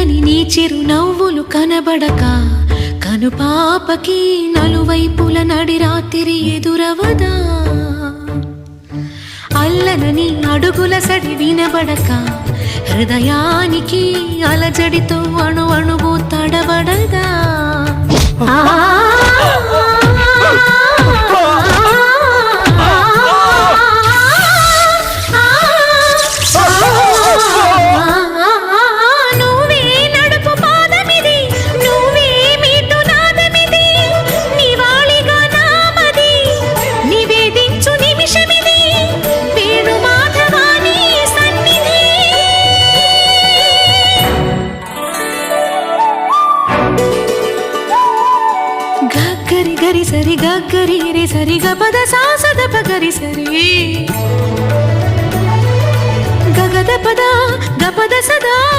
చల్లని నీ చిరు నవ్వులు కనబడక కనుపాపకి నలువైపుల నడి రాత్రి ఎదురవదా? అల్లనని అడుగుల సడి వినబడక హృదయానికి అలజడితో అణు అణు గరి సరి గరి రే సరి గపద సాసద పగరి సరి. గగద పద గపద సదా.